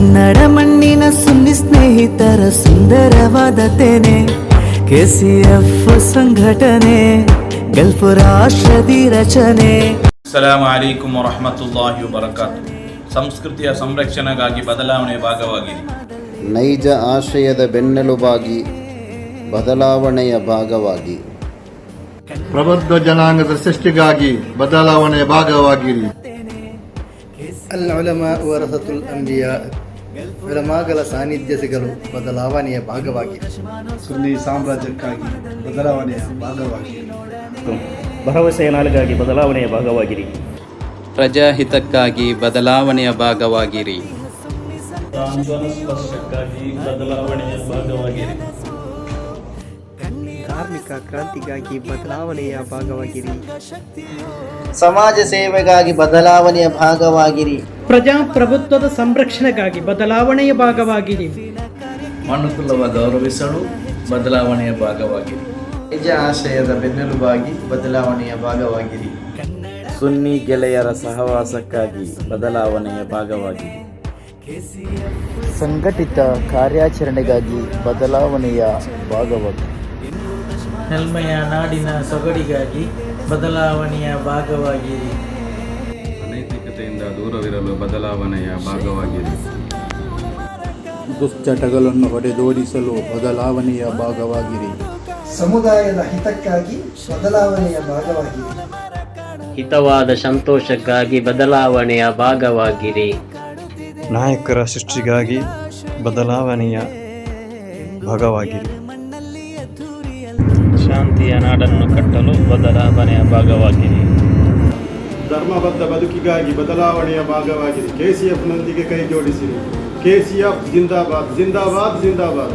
ಕನ್ನಡ ಮಣ್ಣಿನ ಸುನ್ನಿ ಸ್ನೇಹಿತರ ಸುಂದರವಾದ ತೆನೆ. ಕೆಸಿಎಫ್ ಸಂಘಟನೆ ಗಲ್ಫ್ ರಾಷ್ಟ್ರದಿ ರಚನೆ. ಸಲಾಮ್ ಅಲೈಕುಮ್ ವರಹಮತುಲ್ಲಾಹಿ ವಬರಕಾತು. ಸಂಸ್ಕೃತಿಯ ಸಂರಕ್ಷಣೆಗಾಗಿ ಬದಲಾವಣೆ ಭಾಗವಾಗಿ ನೈಜ ಆಶಯದ ಬೆನ್ನೆಲುಬಾಗಿ ಬದಲಾವಣೆಯ ಭಾಗವಾಗಿ. ಪ್ರಬುದ್ಧ ಜನಾಂಗದ ಸೃಷ್ಟಿಗಾಗಿ ಬದಲಾವಣೆಯ ಭಾಗವಾಗಿರಿ. ಅಲ್ ವರಸತುಲ್ ಅಂಬಿಯಾ ವಿರಮಾಗಲ ಸಾನ್ನಿಧ್ಯ ಸಿಗಲು ಬದಲಾವಣೆಯ ಭಾಗವಾಗಿ. ಸುನ್ನಿ ಸಾಮ್ರಾಜ್ಯಕ್ಕಾಗಿ ಬದಲಾವಣೆಯ ಭಾಗವಾಗಿ. ಭರವಸೆಯ ನಾಲಿಗಾಗಿ ಬದಲಾವಣೆಯ ಭಾಗವಾಗಿರಿ. ಪ್ರಜಾಹಿತಕ್ಕಾಗಿ ಬದಲಾವಣೆಯ ಭಾಗವಾಗಿರಿ. ಸ್ಪರ್ಶಕ್ಕಾಗಿ ಬದಲಾವಣೆಯ ಭಾಗವಾಗಿರಿ. ಧಾರ್ಮಿಕ ಕ್ರಾಂತಿಗಾಗಿ ಬದಲಾವಣೆಯ ಭಾಗವಾಗಿರಿ. ಸಮಾಜ ಸೇವೆಗಾಗಿ ಬದಲಾವಣೆಯ ಭಾಗವಾಗಿರಿ. ಪ್ರಜಾಪ್ರಭುತ್ವದ ಸಂರಕ್ಷಣೆಗಾಗಿ ಬದಲಾವಣೆಯ ಭಾಗವಾಗಿರಿ ಮನುಕುಲವ ಗೌರವಿಸಲು ಬದಲಾವಣೆಯ ಭಾಗವಾಗಿರಿ ನಿಜ ಆಶಯದ ಬೆನ್ನೆಲುಬಾಗಿ ಬದಲಾವಣೆಯ ಭಾಗವಾಗಿರಿ ಸುನ್ನಿ ಗೆಳೆಯರ ಸಹವಾಸಕ್ಕಾಗಿ ಬದಲಾವಣೆಯ ಭಾಗವಾಗಿ ಸಂಘಟಿತ ಕಾರ್ಯಾಚರಣೆಗಾಗಿ ಬದಲಾವಣೆಯ ಭಾಗವಾಗಿ ಹೆಲ್ಮೆಯ ನಾಡಿನ ಸೊಗಡಿಗಾಗಿ ಬದಲಾವಣೆಯ ಭಾಗವಾಗಿರಿ ದೂರವಿರಲು ಬದಲಾವಣೆಯ ಭಾಗವಾಗಿದೆ. ದುಶ್ಚಟಗಳನ್ನು ಹೊಡೆದೋಡಿಸಲು ಬದಲಾವಣೆಯ ಭಾಗವಾಗಿರಿ ಸಮುದಾಯದ ಹಿತಕ್ಕಾಗಿ ಬದಲಾವಣೆಯ ಭಾಗವಾಗಿದೆ. ಹಿತವಾದ ಸಂತೋಷಕ್ಕಾಗಿ ಬದಲಾವಣೆಯ ಭಾಗವಾಗಿರಿ ನಾಯಕರ ಸೃಷ್ಟಿಗಾಗಿ ಬದಲಾವಣೆಯ ಭಾಗವಾಗಿದೆ. ಶಾಂತಿಯ ನಾಡನ್ನು ಕಟ್ಟಲು ಬದಲಾವಣೆಯ ಭಾಗವಾಗಿರಿ ಧರ್ಮಬದ್ಧ ಬದುಕಿಗಾಗಿ ಬದಲಾವಣೆಯ ಭಾಗವಾಗಿದೆ ಕೆ ಸಿ ಎಫ್ನೊಂದಿಗೆ ಕೈ ಜೋಡಿಸಿರಿ ಕೆ ಸಿ ಎಫ್ ಜಿಂದಾಬಾದ್ ಜಿಂದಾಬಾದ್ ಜಿಂದಾಬಾದ್.